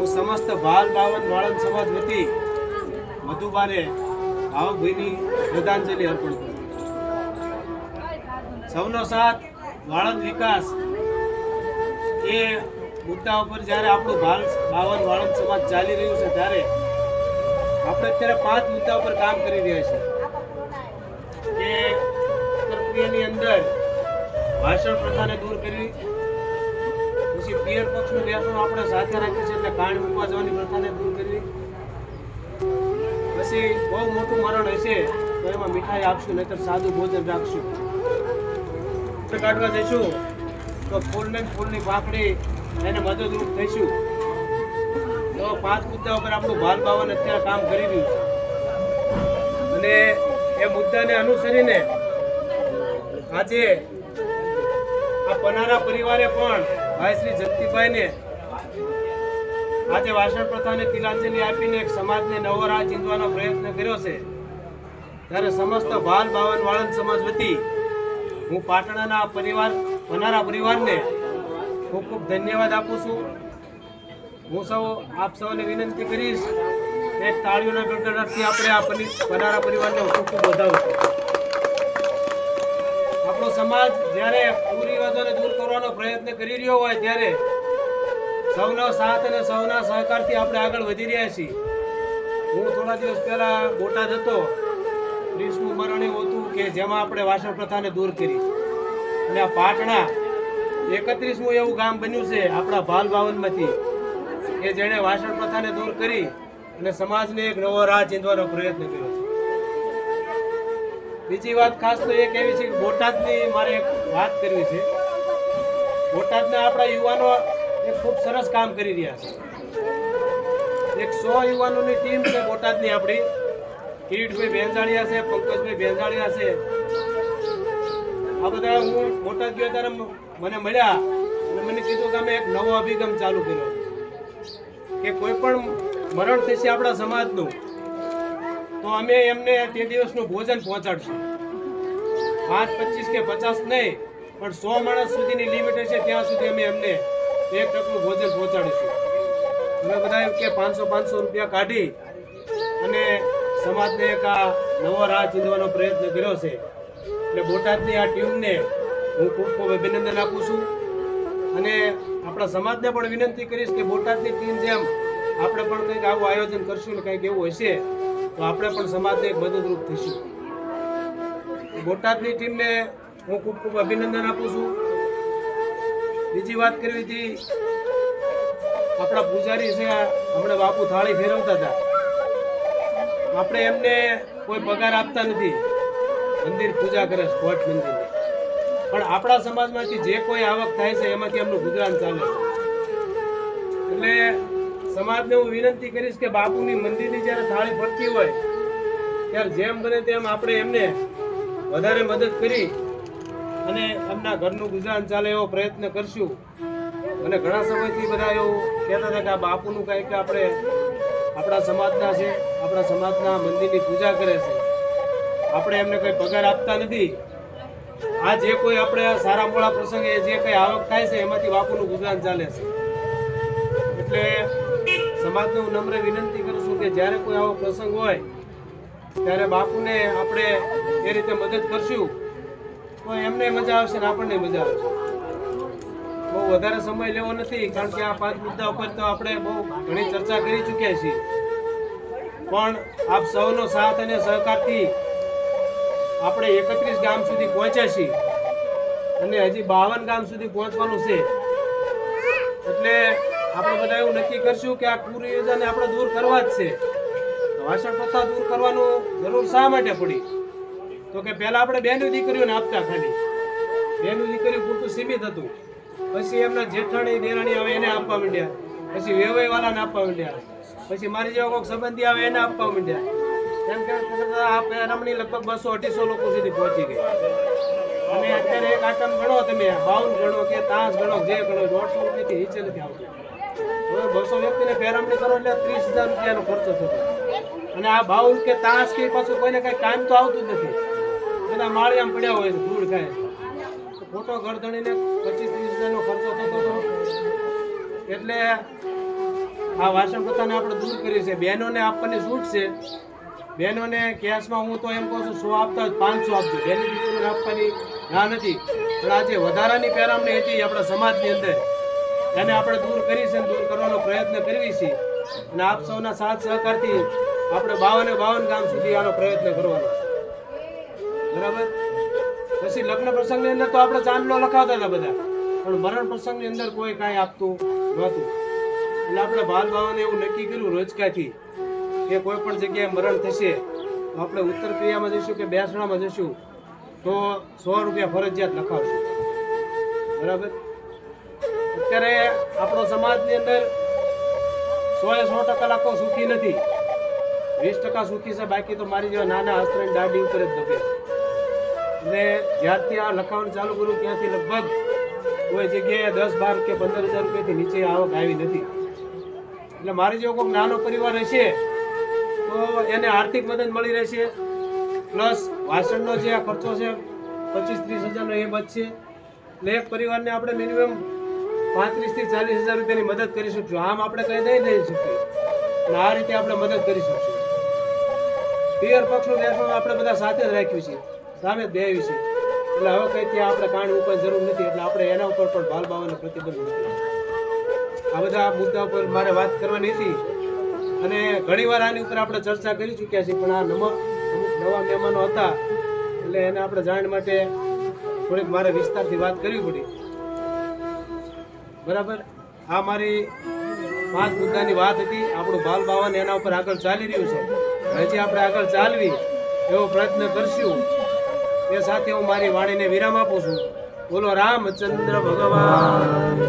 હું સમસ્ત બાલ બાવન વાળંદ સમાજ વતી મધુબાને ભાવભીની શ્રદ્ધાંજલિ અર્પણ કરું સૌનો સાથ વાળંદ વિકાસ. એ મુદ્દા ઉપર જ્યારે આપણું બાલ બાવન વાળંદ સમાજ ચાલી રહ્યું છે ત્યારે આપણે અત્યારે પાંચ મુદ્દા ઉપર કામ કરી રહ્યા છીએ. કે પ્રક્રિયાની અંદર ભાષણ પ્રથાને દૂર પછી પિયર પક્ષનું બેસણું આપણે સાથે રાખીએ છીએ એટલે કાણ મૂકવા જવાની પ્રથાને દૂર કરવી. પછી બહુ મોટું મરણ હશે તો એમાં મીઠાઈ આપશું, નહીતર સાદું ભોજન રાખશું. કાઢવા જઈશું તો ફૂલને ફૂલની પાકડી એને મદદરૂપ થઈશું. તો પાંચ મુદ્દા ઉપર આપણું બાલ બાવન અત્યારે કામ કરી રહ્યું છે. અને એ મુદ્દાને અનુસરીને આજે આ પનારા પરિવારે પણ ભાઈ શ્રી જગદીભાઈને આજે વાસણ પ્રથાને તિલાંજલિ આપીને એક સમાજને નવો રાહ ચીંધવાનો પ્રયત્ન કર્યો છે. ત્યારે સમસ્ત બાલ બાવન વાળંદ સમાજ વતી હું પાટણાના પરિવાર, પનારા પરિવારને ખૂબ ખૂબ ધન્યવાદ આપું છું. હું સૌ, આપ સૌને વિનંતી કરીશ એક તાળીઓના ગણગણાટથી આપણે આ પની- પનારા પરિવારને ખૂબ ખૂબ વધાવું. છું આપણો સમાજ જ્યારે કુરિવાજોને દૂર કરવાનો પ્રયત્ન કરી રહ્યો હોય ત્યારે સૌનો સાથ અને સૌના સહકારથી આપણે આગળ વધી રહ્યા છીએ. હું થોડા દિવસ પહેલા બોટાદ હતો. ત્રીસમું મરણી હતું કે જેમાં આપણે વાસણ પ્રથાને દૂર કરી. અને આ પાટણા એકત્રીસમું એવું ગામ બન્યું છે આપણા ભાલ બાવનમાંથી, કે જેણે વાસણ પ્રથાને દૂર કરી અને સમાજને એક નવો રાહ ચીંધવાનો પ્રયત્ન કર્યો છે. બીજી વાત ખાસ તો એક એવી છે કે બોટાદની મારે એક વાત કરવી છે. બોટાદના આપણા યુવાનો એક ખૂબ સરસ કામ કરી રહ્યા છે. એક સો યુવાનોની ટીમ છે બોટાદની આપણી. કિરીટભાઈ બેંજાળિયા છે, પંકજભાઈ બેંજાળિયા છે. આ બધા હું બોટાદ ગયો ત્યારે મને મળ્યા અને મને કીધું કે અમે એક નવો અભિગમ ચાલુ કર્યો. કે કોઈ પણ મરણ થશે આપણા સમાજનું તો અમે એમને તે દિવસનું ભોજન પહોંચાડશું. પાંચ, પચીસ કે પચાસ નહીં, પણ સો માણસ સુધીની લિમિટ હશે ત્યાં સુધી અમે એમને એક ટકનું ભોજન પહોંચાડીશું. અમે બધા કે પાંચસો પાંચસો રૂપિયા કાઢી અને સમાજને એક આ નવો રાહ ચીંધવાનો પ્રયત્ન કર્યો છે. એટલે બોટાદની આ ટીમને હું ખૂબ ખૂબ અભિનંદન આપું છું. અને આપણા સમાજને પણ વિનંતી કરીશ કે બોટાદની ટીમ જેમ આપણે પણ કંઈક આવું આયોજન કરશું ને કંઈક એવું હશે તો આપણે પણ સમાજને એક મદદરૂપ થઈશું. બોટાદની ટીમને હું ખૂબ ખૂબ અભિનંદન આપું છું. બીજી વાત કરવી હતી, આપણા પૂજારી છે, હમણાં બાપુ થાળી ફેરવતા હતા. આપણે એમને કોઈ પગાર આપતા નથી. મંદિર પૂજા કરે છે કોટ મંદિર. પણ આપણા સમાજમાંથી જે કોઈ આવક થાય છે, એમાંથી એમનું ગુજરાન ચાલે છે. એટલે સમાજને હું વિનંતી કરીશ કે બાપુની મંદિરની જ્યારે થાળી ફરતી હોય, ત્યારે જેમ બને તેમ આપણે એમને વધારે મદદ કરી અને એમના ઘરનું ગુજરાન ચાલે એવો પ્રયત્ન કરશું. અને ઘણા સમયથી બધા એવું કહેતા હતા કે આ બાપુનું કંઈક આપણે આપણા સમાજના છે, આપણા સમાજના મંદિરની પૂજા કરે છે. આપણે એમને કંઈ પગાર આપતા નથી. આ જે કોઈ આપણે સારા મોળા પ્રસંગે જે કંઈ આવક થાય છે, એમાંથી બાપુનું ગુજરાન ચાલે છે. એટલે સમાજને હું નમ્ર વિનંતી કરું છું કે જ્યારે કોઈ આવો પ્રસંગ હોય, ત્યારે બાપુને આપણે એ રીતે મદદ કરશું, તો એમને મજા આવશે ને આપણને મજા આવશે. બહુ વધારે સમય લેવો નથી, કારણ કે આ પાંચ મુદ્દા ઉપર તો આપણે બહુ ઘણી ચર્ચા કરી ચૂક્યા છીએ. પણ આપ સૌનો સાથ અને સહકારથી આપણે એકત્રીસ ગામ સુધી પહોંચ્યા છીએ અને હજી બાવન ગામ સુધી પહોંચવાનું છે. એટલે આપણે બધા એવું નક્કી કરશું કે આ કુરિયોજનને આપણે દૂર કરવા જ છે. વાસણ પ્રથા દૂર કરવાનું જરૂર શા માટે પડી? તો કે પહેલા આપણે બેનું દીકરીઓને આપતા ખાલી. બેનું દીકરીઓ પૂરતું સીમિત હતું. પછી એમના જેઠાણી, દેરાણી આવે એને આપવા માંડ્યા. પછી વેવાઈ વાળાને આપવા માંડ્યા. પછી મારી જેવા કોઈક સંબંધી આવે એને આપવા માંડ્યા. એમ કે રમણી લગભગ બસો અઢીસો લોકો સુધી પહોંચી ગઈ અને અત્યારે એક આટમ ગણો તમે બાઉન ગણો કે તાસ ગણો, જે ગણો દોઢસો રૂપિયાથી નીચે નથી આવતું. બસો વ્યક્તિને ફેરામણી કરો એટલે ત્રીસ હજાર રૂપિયાનો ખર્ચો થતો. અને આ બાઉલ કે તાસ કે પાછું કોઈને કઈ કામ તો આવતું નથી. બધા માળિયામાં પડ્યા હોય ધૂળ ખાય. ખોટો ગરદણીને પચીસ ત્રીસ હજારનો ખર્ચો થતો હતો. એટલે આ વાસણ પોતાને આપણે દૂર કરીએ છીએ. બહેનોને આપવાની છૂટ છે. બહેનોને કેશમાં હું તો એમ કહું છું, સો આપતા હોય પાંચસો આપજો. બહેની દીકરીને આપવાની ના નથી. પણ આજે વધારાની પેરામણી હતી આપણા સમાજની અંદર. એને આપણે દૂર કરી છે દૂર કરવાનો પ્રયત્ન કરવી છે. અને આપ સૌના સાથ સહકારથી આપણે બાવને બાવન ગામ સુધી આનો પ્રયત્ન કરવાનો બરાબર? પછી લગ્ન પ્રસંગની અંદર તો આપણે ચાંદલો લખાવતા હતા બધા. પણ મરણ પ્રસંગની અંદર કોઈ કાંઈ આપતું નહોતું. એટલે આપણે બાલ બાવાને એવું નક્કી કર્યું રોજકાથી કે કોઈ પણ જગ્યાએ મરણ થશે, તો આપણે ઉત્તર ક્રિયામાં જઈશું કે બેસણામાં જઈશું, તો સો રૂપિયા ફરજિયાત લખાવશું. બરાબર? અત્યારે આપણો સમાજની અંદર સો એ સો ટકા લાખો સુખી નથી. વીસ ટકા સુખી છે, બાકી તો મારી જેવા નાના હસ્તની દાઢી ઉપર જ દબે. એટલે જ્યારથી આ લખાવાનું ચાલુ કર્યું ત્યાંથી લગભગ કોઈ જગ્યાએ દસ બાર કે પંદર હજાર રૂપિયાથી નીચે આવક આવી નથી. એટલે મારી જેવો કોઈ નાનો પરિવાર હશે, તો એને આર્થિક મદદ મળી રહેશે. પ્લસ વાસણનો જે ખર્ચો છે, પચીસ ત્રીસ હજારનો એ બચશે. એટલે એક પરિવારને આપણે મિનિમમ પાંત્રીસથી ચાલીસ હજાર રૂપિયાની મદદ કરી શકશું આમ આપણે કઈ નહીં દઈ શકીએ અને આ રીતે આપણે મદદ કરી શકશું. પિયર પક્ષનું બેસવાનું આપણે બધા સાથે જ રાખ્યું છે. સામે બેવી છે. એટલે હવે કઈ ત્યાં આપણે કાંડ ઉપર જરૂર નથી, એટલે આપણે એના ઉપર પણ ભાલ બાવાનો પ્રતિબંધ નથી આ બધા મુદ્દા ઉપર મારે વાત કરવાની હતી. અને ઘણીવાર આની ઉપર આપણે ચર્ચા કરી ચૂક્યા છીએ, પણ આ નમક નવા મહેમાનો હતા. એટલે એને આપણે જાણ માટે થોડીક મારે વિસ્તારથી વાત કરવી પડી. બરાબર? આ મારી પાંચ મુદ્દાની વાત હતી. આપણું બાલ બાવન એના ઉપર આગળ ચાલી રહ્યું છે. હજી આપણે આગળ ચાલવી એવો પ્રયત્ન કરશું. એ સાથે હું મારી વાણીને વિરામ આપું છું. બોલો, રામચંદ્ર ભગવાન.